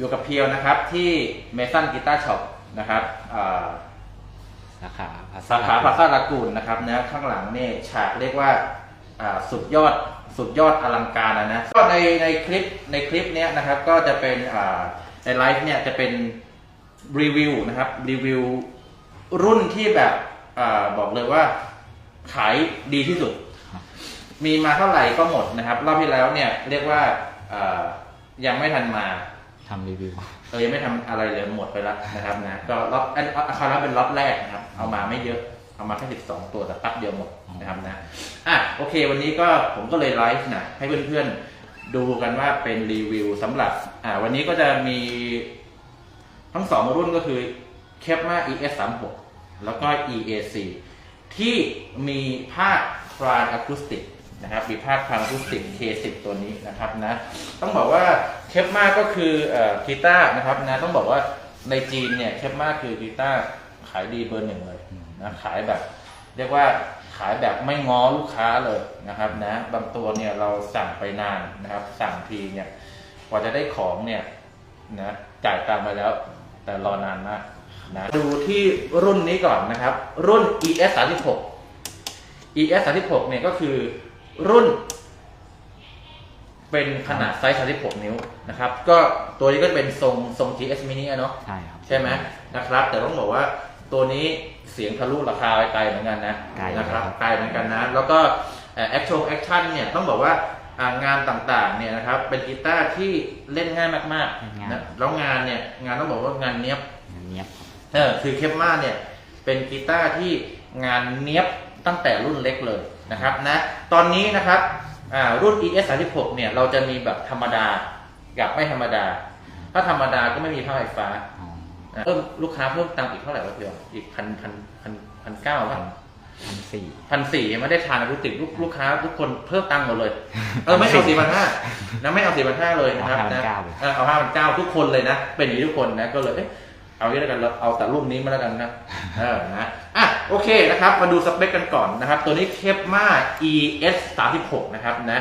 อยู่กับเพียวนะครับที่เมสันกีตาร์ช็อปนะครับอ่าสาขาภสาขาพาซาลากูนนะครับนะข้างหลังเนี่ยฉากเรียกว่าอ่าสุดยอดสุดยอดอลังการนะนะก็ในในคลิปในคลิปเนี้ยนะครับก็จะเป็นอ่าในไลฟ์เนี่ยจะเป็นรีวิวนะครับรีวิวรุ่นที่แบบอาบอกเลยว่าขายดีที่สุด มีมาเท่าไหร่ก็หมดนะครับ รอบที่แล้วเนี่ยเรียกว่าอ่ายังไม่ทันมา ทำรีวิวเออยังไม่ทำอะไรเลยหมดไปแล้วนะครับนะก็ล็อตอันอาคาราเป็นล็อตแรกนะครับ เอามาไม่เยอะเอามาแค่สิบสองตัวแต่ปั๊บเดียวหมดนะครับนะอะโอเค วันนี้ก็ผมก็เลยไลฟ์นะให้เพื่อนๆดูกันว่าเป็นรีวิวสำหรับอ่าวันนี้ก็จะมีทั้งสองรุ่นก็คือ c e p m a ES 3 6แล้วก็ EAC ที่มีภาคครานอะคูสติกนะครับมีภาคครานอะคูสติก K10 ตัวนี้นะครับนะต้องบอกว่า เคปมาก็คือกีตาร์นะครับนะต้องบอกว่าในจีนเนี่ยเคปมาคือกีตาร์ขายดีเบอร์หนึ่งเลยนะขายแบบเรียกว่าขายแบบไม่ง้อลูกค้าเลยนะครับนะบางตัวเนี่ยเราสั่งไปนานนะครับ สั่งทีเนี่ยกว่าจะได้ของเนี่ยนะจ่ายตังค์ไปแล้ว แต่รอนานมากนะดูที่รุ่นนี้ก่อนนะครับ รุ่น ES 36 ES 36เนี่ยก็คือรุ่น เป็นขนาดไซส์ 36 นิ้วนะครับ ก็ตัวนี้ก็เป็นทรงทรง GS mini อะเนาะใช่ครับ ใช่ไหมนะครับ แต่ต้องบอกว่าตัวนี้เสียงทะลุราคาไปไกลเหมือนกันนะไกลนะครับครับไกลเหมือนกันนะ แล้วก็แอคชั่นแอคชั่นเนี่ยต้องบอกว่าอ่างานต่างๆเนี่ยนะครับเป็นกีตาร์ที่เล่นง่ายมากๆนะแล้วงานเนี่ยงานต้องบอกว่างานเนี้ยบเนี้ยบเออคือเคปมาเนี่ยเป็นกีตาร์ที่งานเนี้ยบตั้งแต่รุ่นเล็กเลยนะครับนะตอนนี้นะครับ อ่ารุ่น ES 3 6เนี่ยเราจะมีแบบธรรมดากับไม่ธรรมดา ถ้าธรรมดาก็ไม่มีผ้าไฟฟ้าอ๋อเพิ่มลูกค้าเพิ่มตังค์อีกเท่าไหร่วะเพียวอีกพันพันพันพันเก้าป่ะพันสี่พันสี่ไม่ได้ทานอะคูติกลูกลูกค้า ทุกคนเพิ่มตังค์หมดเลยเออไม่เอาสี่พันห้านะไม่เอาสี่พันห้าเลยนะครับนะเออเอาห้าพันเก้าทุกคนเลยนะ เป็นอย่างนี้ทุกคนนะก็เลยเอ๊ะเอางี้แล้วกันเราเอาแต่รุ่นนี้มาแล้วกันนะเออนะอะ โอเคนะครับมาดูสเปคกันก่อนนะครับ ตัวนี้เคปมา ES 3 6นะครับนะ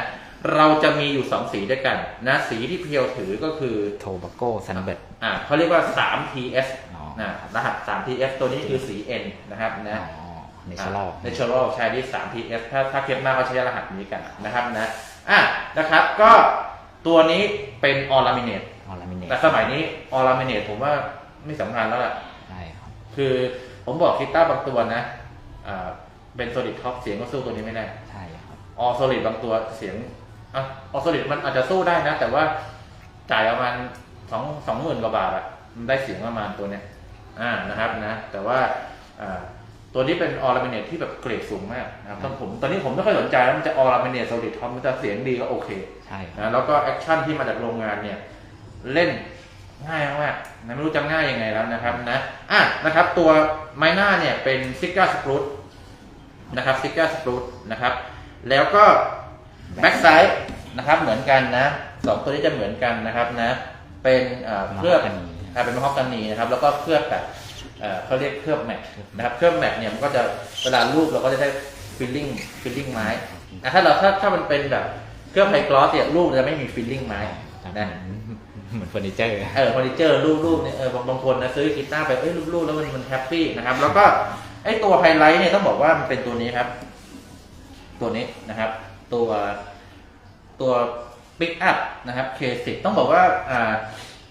เราจะมีอยู่ 2 สีด้วยกันนะสีที่เพียวถือก็คือโทบาโก้ซันเบิร์ดอ่าเขาเรียกว่า 3TS อ๋อนะรหัส 3TS ตัวนี้คือสี N นะครับนะอ๋อเนเชอรัลเนเชอรัลใช้ที่ 3TS ถ้าถ้าเคปมาเขาใช้รหัสนี้กันนะครับนะอะนะครับก็ตัวนี้เป็นออร์ a มิเนตออร์ลามิเนตแต่สมัยนี้ออร์ a มิเนตผมว่าไม่สำคัญแล้วล่ะใช่ครับคือ ผมบอกกีตาร์บางตัวนะอ่าเป็นโซลิดท็อปเสียงก็สู้ตัวนี้ไม่ได้ใช่ครับออโซลิดบางตัวเสียงอะออโซลิดมันอาจจะสู้ได้นะ แต่ว่าจ่ายประมาณสองสองหมื่นกว่าบาทอะมันได้เสียงประมาณตัวเนี้ยอ่านะครับนะ แต่ว่าอ่าตัวนี้เป็นออร์ a มิเนตที่แบบเกรดสูงมากนะครับตอนผมตอนนี้ผมไม่ค่อยสนใจแล้วมันจะออร์ a มิเนตโซลิดท็อปมันจะเสียงดีก็โอเคใช่ครับนะแล้วก็แอคชั่นที่มาจากโรงงานเนี่ย เล่น ง่ายมากๆนะไม่รู้จะง่ายยังไงแล้วนะครับนะอะนะครับ ตัวไม้หน้าเนี่ยเป็นซิก้าสปรูตนะครับซิก้าสปรูตนะครับ แล้วก็แบ็กไซด์นะครับเหมือนกันนะสองตัวนี้จะเหมือนกันนะครับนะเป็นเอ่อเคลือบมะฮอกกานีอ่าเป็นมะฮอกกานีนะครับ แล้วก็เคลือบแบบเอ่อเขาเรียกเคลือบแมทนะครับเคลือบแมทเนี่ยมันก็จะเวลารูปเราก็จะได้ฟิลลิ่งฟิลลิ่งไม้อะถ้าเราถ้าถ้ามันเป็นแบบเคลือบไฮกลอสเนี่ยรูปจะไม่มีฟิลลิ่งไม้นะนะ เหมือนเฟอร์นิเจอร์เออเฟอร์นิเจอร์รูปรูปเนี่ยเออบางบางคนนะซื้อกีตาร์ไปเอ้ยรูปรูปแล้วมันมันแฮปปี้นะครับ แล้วก็ไอ้ตัวไฮไลท์เนี่ยต้องบอกว่ามันเป็นตัวนี้ครับ ตัวนี้นะครับ ตัวตัวปิกอัพนะครับ K10 ต้องบอกว่าอ่า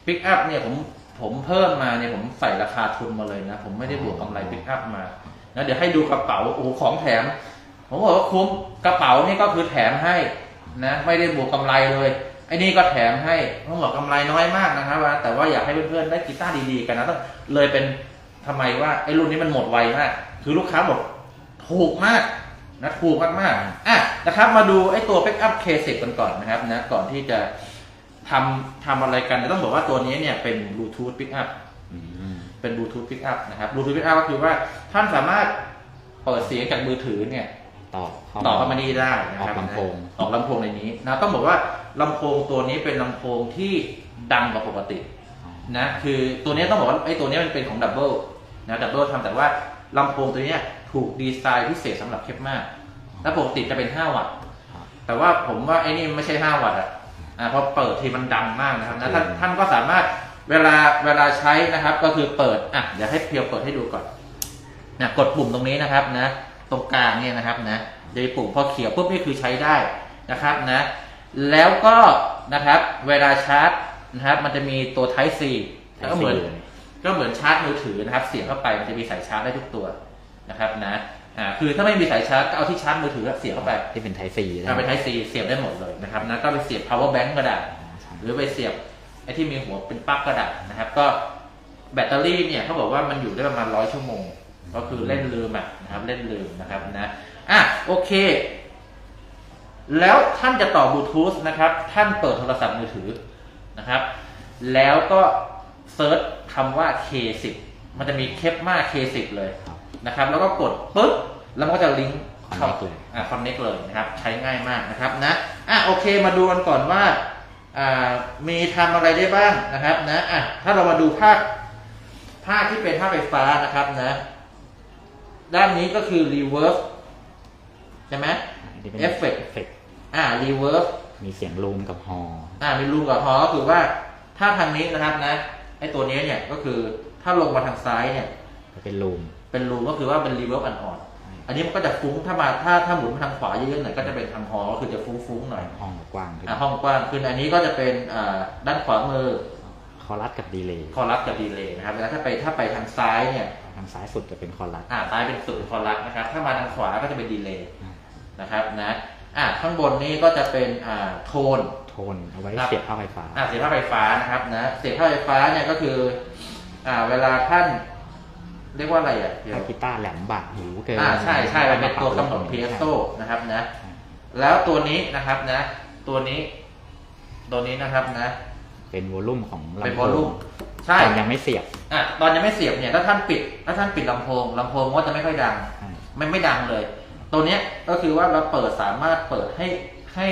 ปิกอัพเนี่ยผมผมเพิ่มมาเนี่ยผมใส่ราคาทุนมาเลยนะ ผมไม่ได้บวกกำไรปิกอัพมานะเดี๋ยวให้ดูกระเป๋าโอ้โหของแถม ผมบอกว่าคุ้มกระเป๋านี่ก็คือแถมให้นะ ไม่ได้บวกกำไรเลย ไอ้นี่ก็แถมให้ต้องบอกกำไรน้อยมากนะครับว่าแต่ว่าอยากให้เพื่อนๆได้กีตาร์ดีๆกันนะต้องเลยเป็นทำไมว่าไอ้รุ่นนี้มันหมดไวมาก คือลูกค้าบอกถูกมากนะถูกมากๆอะนะครับมาดูไอ้ตัว Pick Up K10 กันก่อนนะครับนะก่อนที่จะทำทำอะไรกันต้องบอกว่าตัวนี้เนี่ยเป็น Bluetooth Pick Up อืมเป็น Bluetooth Pick Up นะครับ Bluetooth Pick Up ก็คือว่าท่านสามารถเปิดเสียงจากมือถือเนี่ยต่อต่อเข้ามานี่ได้นะครับออกลำโพงนะออกลำโพงในนี้นะต้องบอกว่า ลำโพงตัวนี้เป็นลำโพงที่ดังกว่าปกติอ๋อนะคือตัวนี้ต้องบอกว่าไอ้ตัวนี้มันเป็นของดับเบิลนะดับเบิลทำแต่ว่าลำโพงตัวเนี้ยถูกดีไซน์พิเศษสำหรับเคปมาก แล้วปกติจะเป็น 5 วัตต์ครับแต่ว่าผมว่าไอ้นี่ไม่ใช่ 5 วัตต์อะอ่าเพราะเปิดทีมันดังมากนะครับนะท่านท่านก็สามารถเวลาเวลาใช้นะครับก็คือเปิดอะเดี๋ยวให้เพียวเปิดให้ดูก่อนนะกดปุ่มตรงนี้นะครับนะ ตรงกลางเนี่ยนะครับนะจะมีปุ่มพอเขียวปุ๊บนี่คือใช้ได้นะครับนะ แล้วก็นะครับเวลาชาร์จนะครับ มันจะมีตัว Type C แล้วก็เหมือน ก็เหมือนชาร์จมือถือนะครับ เสียบเข้าไปมันจะมีสายชาร์จได้ทุกตัวนะครับนะอ่าคือถ้าไม่มีสายชาร์จก็เอาที่ชาร์จมือถือเสียบเข้าไปที่เป็นไทซีเอาไป Type C เสียบได้หมดเลยนะครับนะก็ไปเสียบ power bank ก็ได้หรือไปเสียบไอ้ที่มีหัวเป็นปลั๊กก็ได้นะครับ ก็แบตเตอรี่เนี่ยเขาบอกว่ามันอยู่ได้ประมาณร้อยชั่วโมง ก็คือเล่นลืมอะนะครับเล่นลืมนะครับนะอะโอเค แล้วท่านจะต่อบลูทูธนะครับ ท่านเปิดโทรศัพท์มือถือนะครับ แล้วก็เซิร์ชคำว่า K10 มันจะมีเคปมา K10 เลยนะครับ แล้วก็กดปุ๊บ แล้วมันก็จะลิงก์เข้า Connect เลยอ่าคอนเน็กเลยนะครับ ใช้ง่ายมากนะครับนะ อะโอเคมาดูกันก่อนว่า อ่า มีทำอะไรได้บ้างนะครับนะอะถ้าเรามาดูภาค ภาคที่เป็นภาคไฟฟ้านะครับนะ ด้านนี้ก็คือ reverse ใช่ไหมเอฟ Effect เอฟเฟกอ่า reverse มีเสียงรูมกับฮออ่ามีรูมกับฮอก็คือว่าถ้าทางนี้นะครับนะไอตัวนี้เนี่ยก็คือถ้าลงมาทางซ้ายเนี่ยก็เป็นรูมเป็นรูมก็คือว่าเป็น reverse อ่อนๆอันนี้มันก็จะฟุ้งถ้ามาถ้าถ้าหมุนมาทางขวาเยอะๆหน่อยก็จะเป็นทางฮอก็คือจะฟุ้งๆหน่อยห้องกว้างขึ้นอ่าห้องกว้างขึ้นอันนี้ก็จะเป็นอ่าด้านขวามือคอรัสกับดีเลย์คอรัสกับดีเลย์นะครับแล้วถ้าไปถ้าไปทางซ้ายเนี่ยทางซ้ายสุดจะเป็นคอรัสอ่าซ้ายเป็นสุดคอรัสนะครับถ้ามาทางขวาก็จะเป็นดีเลย์นะครับนะ อ่าข้างบนนี้ก็จะเป็นอ่าโทน โทนเอาไว้ครับ เสียบเข้าไฟฟ้า อ่าเสียบผ้าไฟฟ้านะครับนะเสียบผ้าไฟฟ้าเนี่ยก็คืออ่าเวลาท่าน เรียกว่าอะไรอะเดี๋ยวถ้ากีตาร์แหลมบาดหูเกินอ่าใช่ใช่มันเป็นตัวกำหนด PSO นะครับนะ แล้วตัวนี้นะครับนะ ตัวนี้ ตัวนี้นะครับนะ เป็นวอลลุ่มของลำโพงเป็นวอลลุ่มใช่ตอนยังไม่เสียบอะตอนยังไม่เสียบเนี่ยถ้าท่านปิด ถ้าท่านปิดลำโพงลำโพงก็จะไม่ค่อยดัง ใช่ ไม่ไม่ดังเลย ตัวเนี้ยก็คือว่าเราเปิดสามารถเปิดให้ให้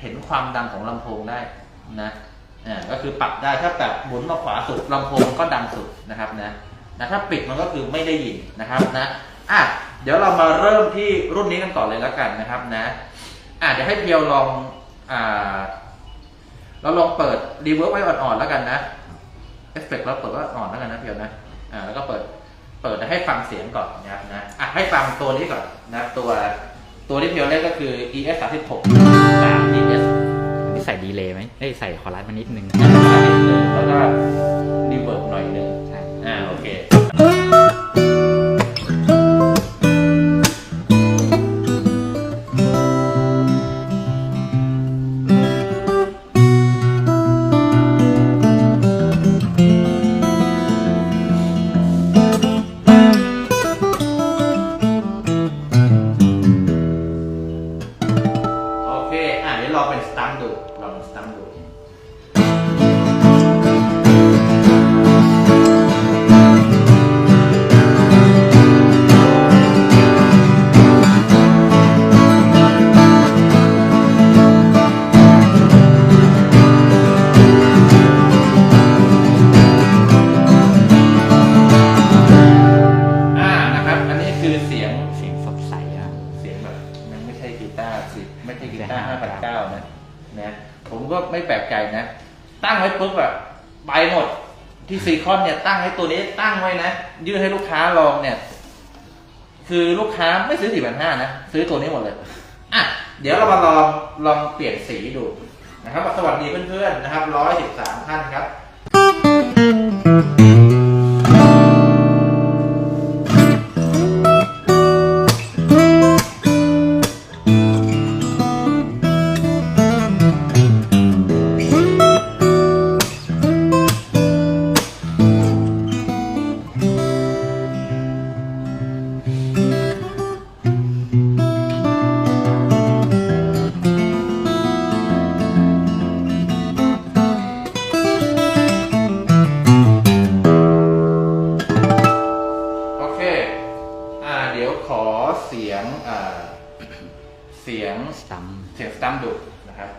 เห็นความดังของลำโพงได้นะอ่าก็คือปรับได้ถ้าแบบหมุนมาขวาสุดลำโพงก็ดังสุดนะครับนะนะถ้าปิดมันก็คือไม่ได้ยินนะครับนะอะเดี๋ยวเรามาเริ่มที่รุ่นนี้กันก่อนเลยแล้วกันนะครับนะอะเดี๋ยวให้เพียวลองอ่าเราลองเปิดรีเวิร์ไว้อ่อนๆแล้วกันนะเอฟเฟกต์เราเปิดไว้อ่อนแล้วกันนะเพียวนะอ่าแล้วก็เปิด เปิดให้ฟังเสียงก่อนนะครับนะอะให้ฟังตัวนี้ก่อนนะตัวตัวที่เพียวเล่นก็คือ ES 3 6 3 ES อันนี้ใส่ดีเลย์ไหมได้ยใส่คอรัสมานิดนึงแล้วก็ ให้ตัวนี้ตั้งไว้นะ ยื่นให้ลูกค้าลองเนี่ย คือลูกค้าไม่ซื้อสี่พันห้านะ ซื้อตัวนี้หมดเลย อะ เดี๋ยวเรามาลองลองเปลี่ยนสีดูนะครับ สวัสดีเพื่อนๆนะครับร้อยสิบสามท่านครับ ขอเสียงเสียงเสียงสตัมดุนะครับ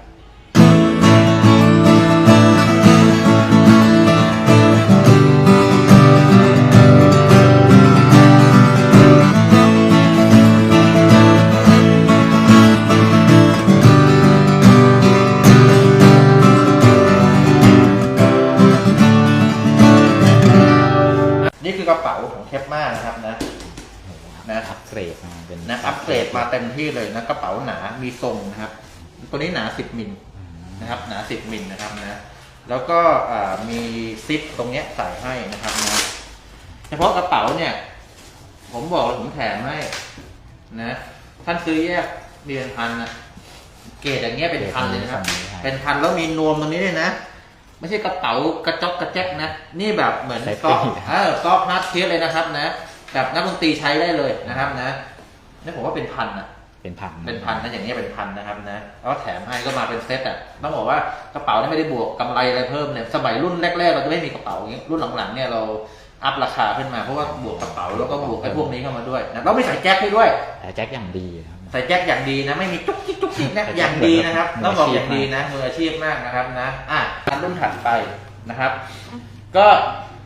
อัปเกรดมาเต็มที่เลยนะกระเป๋าหนามีทรงนะครับ ตัวนี้หนา 10มิลอืมนะครับหนา 10มิลนะครับนะแล้วก็อ่ามีซิปตรงเนี้ยใส่ให้นะครับนะเฉพาะกระเป๋าเนี่ย ผมบอกเลยผมแถมให้นะท่านซื้อแยกมีเป็นพันนะเกรดอย่างเงี้ยเป็นพันเลยนะครับ เป็นพันแล้วมีนวมตรงนี้ด้วยนะ ไม่ใช่กระเป๋ากระจอกกระแจกนะ นี่แบบเหมือนซอฟเออซอฟฮาร์ดเทสเลยนะครับนะแบบนักดนตรีใช้ได้เลยนะครับนะ นี่ผมว่าเป็นพันนะเป็นพันเป็นพันนะอย่างนี้ยเป็นพันนะครับนะแล้วแถมให้ก็มาเป็นเซตอะต้องบอกว่ากระเป๋านี่ไม่ได้บวกกำไรอะไรเพิ่มเนี่ยสมัยรุ่นแรกๆเราจะไม่มีกระเป๋าอย่างนี้รุ่นหลังๆเนี่ยเราอัพราคาขึ้นมาเพราะว่าบวกกระเป๋าแล้วก็บวกไอ้พวกนี้เข้ามาด้วยนะเราไม่ใส่แจ็คให้ด้วยแต่แจ็คอย่างดีครับใส่แจ็คอย่างดีนะไม่มีจุกจิกจุกจิกนะอย่างดีนะครับต้องบอกอย่างดีนะมืออาชีพมากนะครับนะอะอันรุ่นถัดไปนะครับ ก็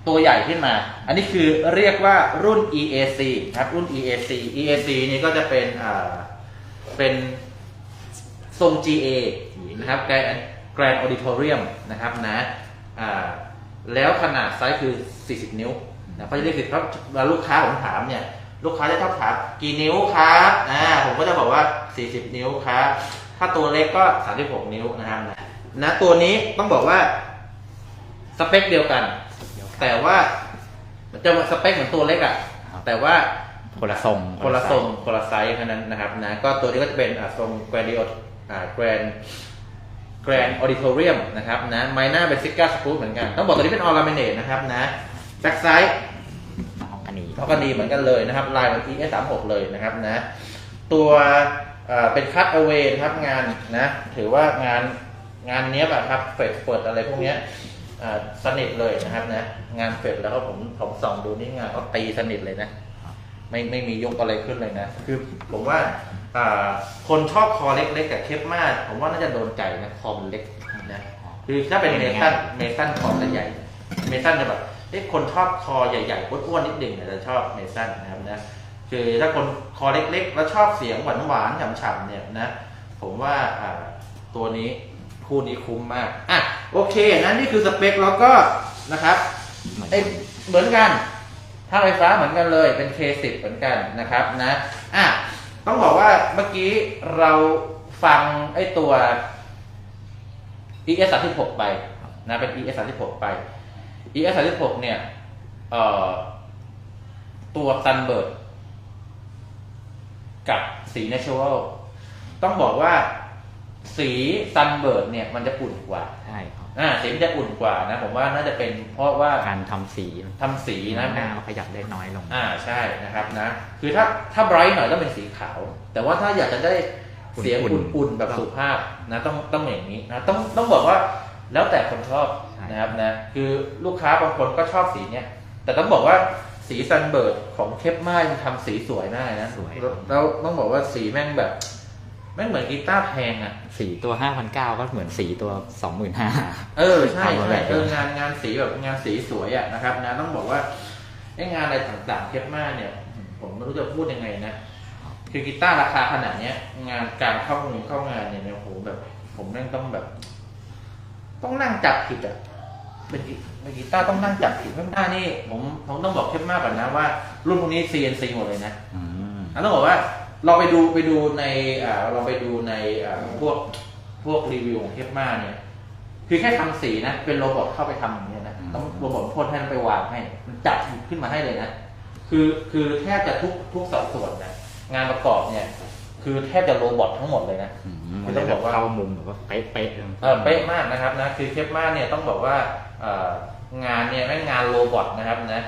ตัวใหญ่ขึ้นมา อันนี้คือเรียกว่ารุ่น EAC ครับ รุ่น EAC EAC นี่ก็จะเป็นอ่าเป็นทรง GA นะครับ Grand Auditorium นะครับนะอ่าแล้วขนาดไซส์คือ 40 นิ้วนะเพราะจะได้สิเพราะลาลูกค้าผมถามเนี่ย ลูกค้าจะชอบถามกี่นิ้วครับอ่าผมก็จะบอกว่า 40 นิ้วครับ ถ้าตัวเล็กก็ 36 นิ้วนะครับนะนะตัวนี้ต้องบอกว่าสเปคเดียวกัน แต่ว่ามันจะสเปคเหมือนตัวเล็กอะ่ะ ครับ แต่ว่าคนละทรงคนละทรงไซส์คนละไซส์แค่นั้นนะครับนะก็ตัวนี้ก็จะเป็นอ่าทรง Grand อ่า Grand Grand Auditorium นะครับนะไมหน้าเป็นซิก้าสกรูเหมือนกัน ต้องบอกตัวนี้เป็นออร์ m า n เนตนะครับนะแบ็กไซด์ของอันนี้ เขาก็ดีเหมือนกันเลยนะครับ ลายเหมือน ES 3 6เลยนะครับนะ ตัวเอ่อเป็นคัตเอา a y นะครับงานนะ ถือว่างานงานเนี้ยแบบครับเฟดเปิดอะไรพวกเนี้ยอ่า สนิทเลยนะครับนะงานเฟดแล้วผมผมส่องดูนี่งานเขาตีสนิทเลยนะไม่ไม่มียกอะไรขึ้นเลยนะคือผมว่าคนชอบคอเล็กๆกับเคปมาก ผมว่าน่าจะโดนใจนะคอมันเล็กนะคือถ้าเป็นเมสันเมสันคอจะใหญ่เมสันจะแบบเอ๊ะคนชอบคอใหญ่ๆอ้วนๆนิดหนึ่งเนี่ยจะชอบเมสันนะครับนะคือถ้าคนคอเล็กๆ แล้วชอบเสียงหวานๆฉ่ำๆเนี่ยนะผมว่าตัวนี้ คู่นี้คุ้มมาก อะ โอเค นั้นนี่คือสเปคแล้วก็นะครับเหมือนเอ้ยเหมือนกันถ้าไฟฟ้าเหมือนกันเลยเป็น K10 เหมือนกันนะครับนะอะต้องบอกว่าเมื่อกี้เราฟังไอ้ตัว ES 3 6ไปนะเป็น ES 3 6ไป ES 3 6เนี่ยเอ่อตัว Sunbird กับสี Natural ต้องบอกว่า สี Sunbird เนี่ยมันจะอุ่นกว่าใช่ครับอ่าสีมันจะอุ่นกว่านะผมว่าน่าจะเป็นเพราะว่าการทำสีทำสีนะหน้าขยับได้น้อยลง อ่าใช่นะครับนะ คือถ้าถ้าไบรท์หน่อยต้องเป็นสีขาว แต่ว่าถ้าอยากจะได้เสียงอุ่นๆอุ่นๆแบบสุภาพนะต้องต้องอย่างนี้นะต้องต้องบอกว่าแล้วแต่คนชอบใช่นะครับนะคือลูกค้าบางคนก็ชอบสีเนี้ยแต่ต้องบอกว่าสีซันเบิร์ดของเคปม่มันทำสีสวยมากนะสวยแล้วแล้วต้องบอกว่าสีแม่งแบบแม่งเหมือนกีตาร์แพงอะ สีตัวห้าพันเก้าก็เหมือนสีตัวสองหมื่นห้าเออ ใช่ทำมาแบใช่บเอองานงานสีแบบงานสีสวยอะนะครับนะต้องบอกว่าไอ้งานอะไรต่างๆเทียบมากเนี่ย ผมไม่รู้จะพูดยังไงนะ คือกีตาร์ราคาขนาดเนี้ย งานการเข้างานเข้างานเนี่ยเนี่ยโอ้โหแบบ ผมแม่งต้องแบบ ต้องนั่งจับผิดอะเป็นกีเป็นกีตาร์ต้องนั่งจับผิดไม่ได้นี่ผมผมต้องบอกเทียบมากก่อนนะว่า รุ่นพวกนี้ CNC หมดเลยนะอืมอันต้องบอกว่า เราไปดูไปดูในอ่าเราไปดูในอ่าพวกพวกรีวิวของเทปมาเนี่ยคือแค่ทำสีนะ เป็นโรบอทเข้าไปทำอย่างเงี้ยนะต้องโรบอทพ่นให้มันไปวางให้ มันจับขึ้นมาให้เลยนะ คือคือแทบจะทุกทุกสัดส่วนนะงานประกอบเนี่ย คือแทบจะโรบอททั้งหมดเลยนะอืมไม่มันต้ต้อองงบบออกกว่าว่าเข้ามุมแบบว่าเป๊ะๆเลยเออเป๊ะมากนะครับนะคือเคปมาเนี่ยต้องบอกว่าเอ่องานเนี่ยไม่งงานโรบอทนะครับนะ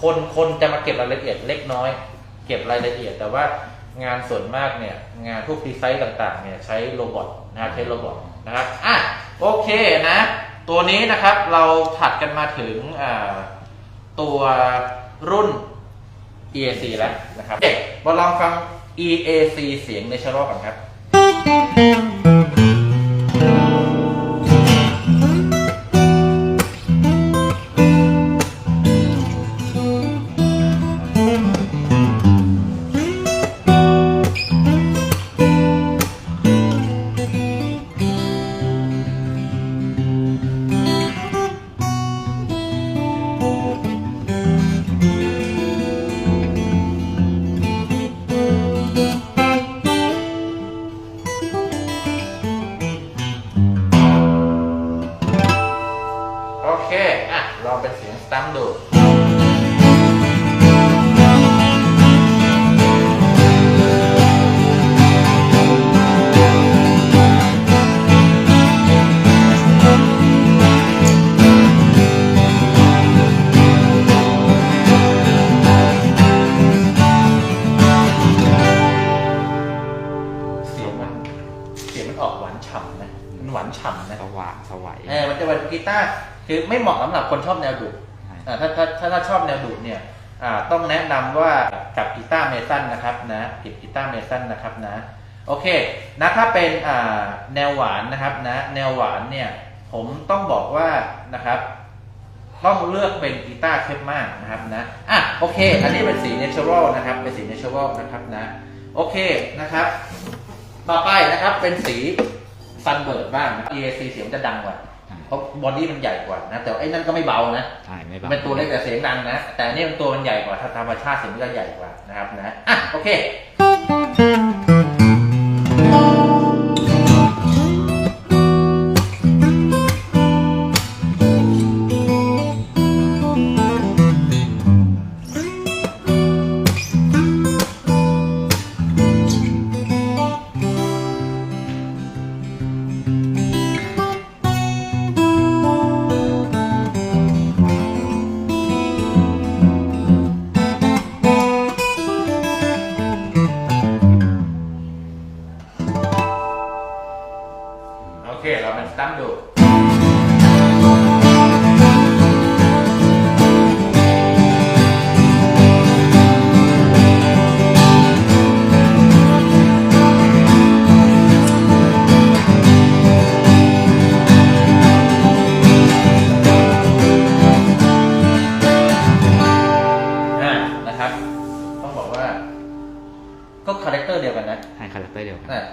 คนคนจะมาเก็บรายละเอียดเล็กน้อย เก็บรายละเอียดแต่ว่า งานส่วนมากเนี่ยงานพวกดีไซน์ต่างๆเนี่ยใช้โรบอทนะครับใช้โรบอทนะครับอะโอเคนะ ตัวนี้นะครับเราถัดกันมาถึงอ่าตัวรุ่น EAC แล้วนะครับเด็กมาลองฟัง EAC เสียงในชาร์ลกันครับ เนี่ยต้องแนะนำว่ากับกีตาร์เมสันนะครับนะก็บกีตาร์เมสันนะครับนะโอเคนะถ้าเป็นแนวหวานนะครับนะแนวหวานเนี่ยผมต้องบอกว่านะครับ ต้องเลือกเป็นกีตาร์เคปมากนะครับนะอะโอเค อันนี้เป็นสีเนเชอรัลนะครับเป็นสีเนเชอรัลนะครับนะโอเคนะครับ ต่อไปนะครับเป็นสีซันเบิร์ดบ้างนะ EAC เสียงจะดังกว่า เพราะบอดี้มันใหญ่กว่านะ แต่ไอ้นั่นก็ไม่เบานะใช่ไม่มันบาเป็นตัวเล็กแต่เสียงดังนะ แต่อันนี่มันตัวมันใหญ่กว่าถ้าธรรมชาติเสียงมันจะใหญ่กว่านะครับนะอะโอเค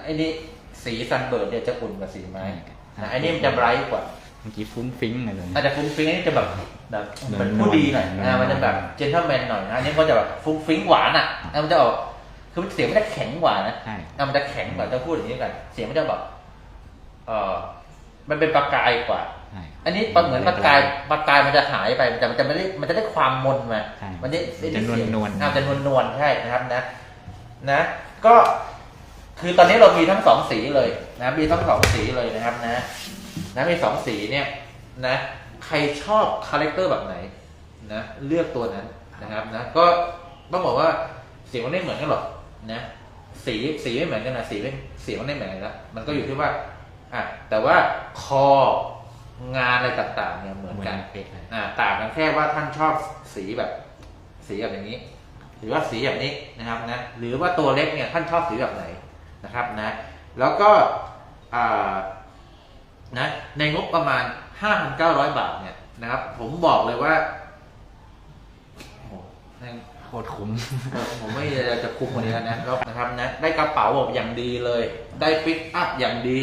ไอ้นี่สีซันเบิร์ดเนี่ยจะอุ่นกว่าสีไม้ใช่นะไอ้นี่มันจะไบรท์กว่าเมื่อกี้ฟุ้งฟิ้งอะไรเลยอาจจะฟุ้งฟิ้งอันนี้จะแบบแบบนวลๆเป็นผู้ดีหน่อยนวลๆอ่ามันจะแบบเจนเทลแมนหน่อยนะอันนี้ก็จะแบบฟุ้งฟิ้งหวานอะอะมันจะออกคือเสียงมันจะแข็งกว่านะใช่อะมันจะแข็งกว่าจะพูดอย่างนี้กัน เสียงมันจะแบบเออมันเป็นประกายกว่าใช่อันนี้เหมือนประกายประกายมันจะหายไปมันจะมันจะไม่ได้มันจะได้ความมนมาใช่มันจะมันจะนวลๆอ่าจะนวลนวลๆใช่นะครับนะ นะ ก็ คือตอนนี้เรามีทั้งสองสีเลยนะมีทั้งสองสีเลยนะครับนะนะมีสองสีเนี่ยนะใครชอบคาแรคเตอร์แบบไหนนะเลือกตัวนั้นนะครับนะก็ต้องบอกว่าเสียงมันไม่เหมือนกันหรอกนะสีสีไม่เหมือนกันนะสีไม่เสียงมันไม่เหมือนกันแล้วมันก็อยู่ที่ว่าอะแต่ว่าคองานอะไรต่างๆเนี่ยเหมือนเหมือนกันเป๊ะเลยอ่าต่างกันแค่ว่าท่านชอบสีแบบสีแบบอย่างนี้ หรือว่าสีแบบนี้นะครับนะหรือว่าตัวเล็กเนี่ยท่านชอบสีแบบไหน นะครับนะแล้วก็นะในงบประมาณ 5,900 บาทเนี่ยนะครับ ผมบอกเลยว่าโอ้โหแม่งโคตรคุ้มผมไม่จะคุมกว่านี้แล้วนะนะครับนะได้กระเป๋าแบบอย่างดีเลย ได้ปิกอัพอย่างดี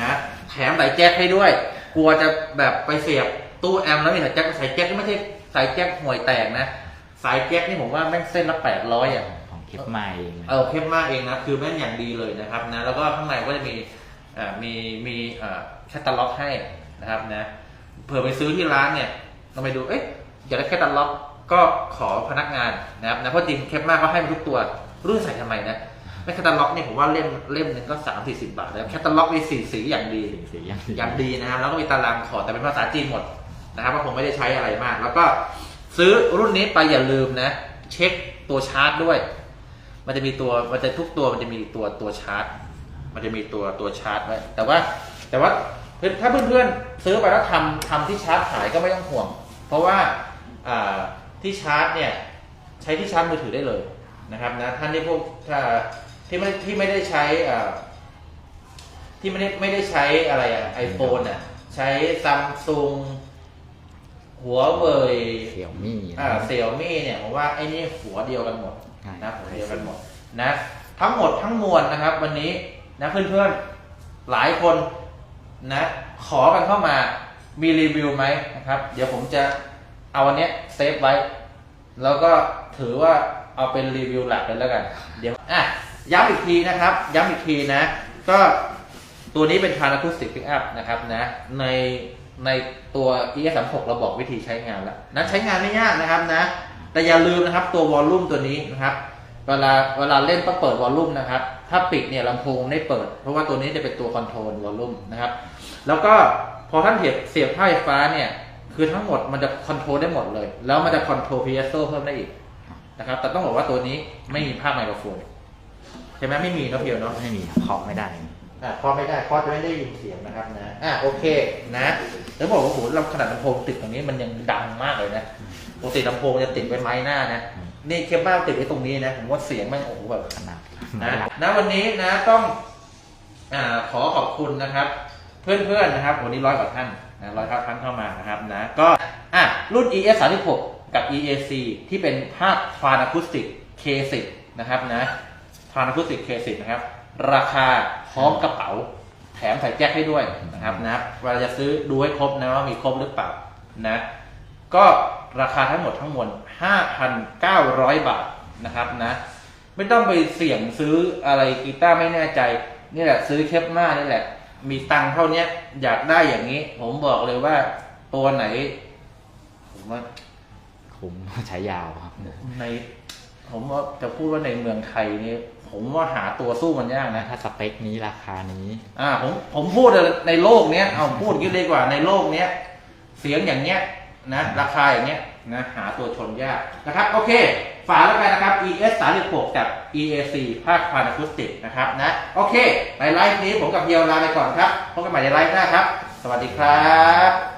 นะแถมใส่แจ็คให้ด้วย กลัวจะแบบไปเสียบตู้แอมแล้วมีสายแจ็คสายแจ็คไม่ใช่สายแจ็คห่วยแตกนะสายแจ็คนี่ผมว่าแม่งเส้นละแปดร้อยอะ ของคลิปใหม่เออเข้มมากเองนะคือแม่งอย่างดีเลยนะครับนะแล้วก็ข้างในก็จะมีอ่ามีมีอ่าแคตตาล็อกให้นะครับนะเผื่อไปซื้อที่ร้านเนี่ยเราไปดูเอ๊ะอยากได้แคตตาล็อกก็ขอพนักงานนะครับนะเพราะจริงเข้มมากก็ให้มาทุกตัวรุ่นใส่ทำไมนะไม่แคตตาล็อกเนี่ยผมว่าเล่มเล่มหนึ่งก็สามสี่สิบบาทแล้วแคตตาล็อกมีสี่สีอย่างดีสีสีอย่างอย่างดีนะครับแล้วก็มีตารางขอแต่เป็นภาษาจีนหมดนะครับว่าคงไม่ได้ใช้อะไรมาก แล้วก็ซื้อรุ่นนี้ไปอย่าลืมนะ เช็คตัวชาร์จด้วย มันจะมีตัวมันจะทุกตัวมันจะมีตัวตัวชาร์จ มันจะมีตัวตัวชาร์จไว้แต่ว่าแต่ว่าถ้าเพื่อนๆซื้อไปแล้วทำทำที่ชาร์จขายก็ไม่ต้องห่วง เพราะว่าอ่าที่ชาร์จเนี่ยใช้ที่ชาร์จมือถือได้เลยนะครับนะท่านที่พวกถ้าที่ไม่ที่ไม่ได้ใช้อ่าที่ไม่ได้ไม่ได้ใช้อะไรอะไอโฟนอะใช้ซัมซุงหัวเว่ยเสี่ยวมี่อ่าเซี่ยมี่เนี่ยผมว่าไอ้นี่หัวเดียวกันหมดใช่ นะหัวเดียวกันหมดนะทั้งหมดทั้งมวลนะครับ วันนี้นะเพื่อนๆหลายคนนะขอกันเข้ามามีรีวิวไหมนะครับ เดี๋ยวผมจะเอาอันนี้เซฟไว้ แล้วก็ถือว่าเอาเป็นรีวิวหลักเลยแล้วกัน เดี๋ยวอะย้ำอีกทีนะครับ ย้ำอีกทีนะ ก็ตัวนี้เป็นคาราคูสติกพิกอัพนะครับนะในในตัว ES 3 6เราบอกวิธีใช้งานแล้วนะใช้งานไม่ยากนะครับนะ แต่อย่าลืมนะครับตัววอลลุ่มตัวนี้นะครับเวลาเวลาเล่นต้องเปิดวอลลุ่มนะครับ ถ้าปิดเนี่ยลำโพงไม่เปิด เพราะว่าตัวนี้จะเป็นตัวคอนโทรลวอลลุ่มนะครับ แล้วก็พอท่านเสียบเสียบผ้าไฟฟ้าเนี่ย คือทั้งหมดมันจะคอนโทรลได้หมดเลย แล้วมันจะคอนโทรลพีเอสโซเพิ่มได้อีกนะครับ แต่ต้องบอกว่าตัวนี้ไม่มีภาคไมโครโฟนใช่ไหมไม่มีเนอะเพียวเนาะไม่มีเคาะไม่ได้อะเคอไม่ได้เคอจะไม่ได้ยินเสียงนะครับนะอะโอเคนะ แล้วบอกว่าโหลำขนาดลำโพงติดตรงนี้มันยังดังมากเลยนะ ปกติลำโพงจะติดไว้ไม้หน้านะอืมนี่เคเบิลติดไว้ตรงนี้นะ ผมว่าเสียงมันโอ้โหแบบขนาดนะณวันนี้นะต้องอาขอขอบคุณนะครับ เพื่อนๆนะครับวันนี้ร้อยกว่าท่านนะร้อยกว่าท่านเข้ามานะครับนะก็อะรุ่น ES 3 6กับ EAC ที่เป็นภาคฟานอะคูสติก K10 นะครับนะฟานอะคูสติก K10 นะครับ ราคาพร้อมกระเป๋า แถมใส่แจ็คให้ด้วยนะครับนะเวลาจะซื้อดูให้ครบนะว่ามีครบหรือเปล่านะ ก็ ราคาทั้งหมดทั้งมวล5,900 บาทนะครับนะ ไม่ต้องไปเสี่ยงซื้ออะไรกีตาร์ไม่แน่ใจ นี่แหละซื้อเคปมานี่แหละ มีตังค์เท่าเนี้ยอยากได้อย่างนี้ ผมบอกเลยว่าตัวไหน ผมว่าคุ้มใช้ยาวครับใน ผมว่าจะพูดว่าในเมืองไทยนี่ผมว่าหาตัวสู้มันยากนะ ถ้าสเปคนี้ราคานี้ อ่า ผมผมพูดในโลกเนี้ยเอาพูดกันดีกว่าในโลกเนี้ย เสียงอย่างเนี้ย นะราคาอย่างเนี้ยนะหาตัวชนยากนะครับ โอเค ฝาแล้วกันนะครับ ES 3 6กับ EAC ภาคพานาคุสติกนะครับนะโอเค ในไลฟ์นี้ผมกับเฮียวลาไปก่อนครับพบกันใหม่ในไลฟ์หน้าครับ สวัสดีครับ